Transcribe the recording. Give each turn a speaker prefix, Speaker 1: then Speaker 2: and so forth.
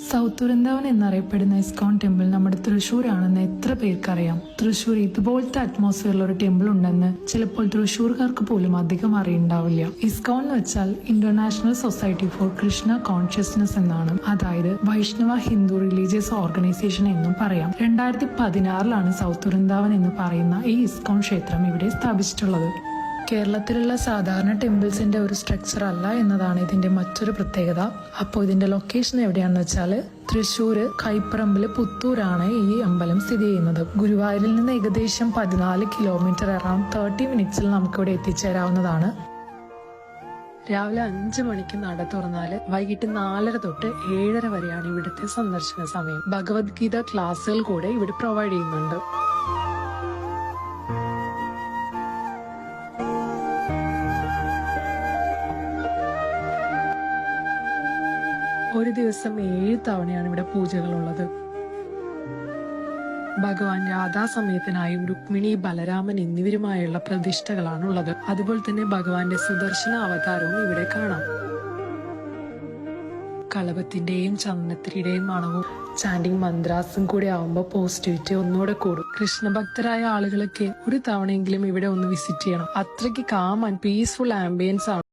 Speaker 1: South Vrindavan എന്നറിയപ്പെടുന്ന ISKCON temple നമ്മുടെ തൃശ്ശൂരാണെന്ന് എത്ര പേർക്കറിയാം. തൃശ്ശൂർ ഇതുപോലത്തെ അറ്റ്മോസ്ഫിയറിൽ ഒരു ടെമ്പിൾ ഉണ്ടെന്ന് ചിലപ്പോൾ തൃശ്ശൂർക്കാർക്ക് പോലും അധികം അറിയുണ്ടാവില്ല. ഇസ്കോൺ എന്ന് വെച്ചാൽ international society for Krishna consciousness എന്നാണ്. അതായത് വൈഷ്ണവ ഹിന്ദു റിലീജിയസ് ഓർഗനൈസേഷൻ എന്നും പറയാം. രണ്ടായിരത്തി പതിനാറിലാണ് സൗത്ത് വൃന്ദാവൻ എന്ന് പറയുന്ന ഈ ഇസ്കോൺ ക്ഷേത്രം ഇവിടെ സ്ഥാപിച്ചിട്ടുള്ളത്. കേരളത്തിലുള്ള സാധാരണ ടെമ്പിൾസിന്റെ ഒരു സ്ട്രക്ചർ അല്ല എന്നതാണ് ഇതിന്റെ മറ്റൊരു പ്രത്യേകത. അപ്പോൾ ഇതിന്റെ ലൊക്കേഷൻ എവിടെയാണെന്ന് വെച്ചാൽ തൃശ്ശൂര് കൈപ്പറമ്പിൽ പുത്തൂരാണ് ഈ അമ്പലം സ്ഥിതി ചെയ്യുന്നത്. ഗുരുവായൂരിൽ നിന്ന് ഏകദേശം പതിനാല് കിലോമീറ്റർ അറൌണ്ട് തേർട്ടി മിനിറ്റ്സിൽ നമുക്കിവിടെ എത്തിച്ചേരാവുന്നതാണ്. രാവിലെ അഞ്ചു മണിക്ക് നട തുറന്നാൽ വൈകിട്ട് നാലര തൊട്ട് ഏഴര വരെയാണ് ഇവിടുത്തെ സന്ദർശന സമയം. ഭഗവത്ഗീത ക്ലാസ്സുകൾ കൂടെ ഇവിടെ പ്രൊവൈഡ് ചെയ്യുന്നുണ്ട്. ഒരു ദിവസം ഏഴ് തവണയാണ് ഇവിടെ പൂജകളുള്ളത്. ഭഗവാൻ രാധാസമയത്തിനായും രുക്മിണി ബലരാമൻ എന്നിവരുമായുള്ള പ്രതിഷ്ഠകളാണ് ഉള്ളത് അതുപോലെ തന്നെ ഭഗവാന്റെ സുദർശന അവതാരവും ഇവിടെ കാണാം. കളപത്തിന്റെയും ചന്ദനത്തിരിയുടെയും മണവും ചാൻഡിങ് മന്ത്രാസും കൂടെ ആവുമ്പോൾ പോസിറ്റിവിറ്റി ഒന്നുകൂടെ കൂടും. കൃഷ്ണഭക്തരായ ആളുകളൊക്കെ ഒരു തവണയെങ്കിലും ഇവിടെ ഒന്ന് വിസിറ്റ് ചെയ്യണം. അത്രയ്ക്ക് കാം ആൻഡ് പീസ്ഫുൾ ആംബിയൻസ് ആണ്.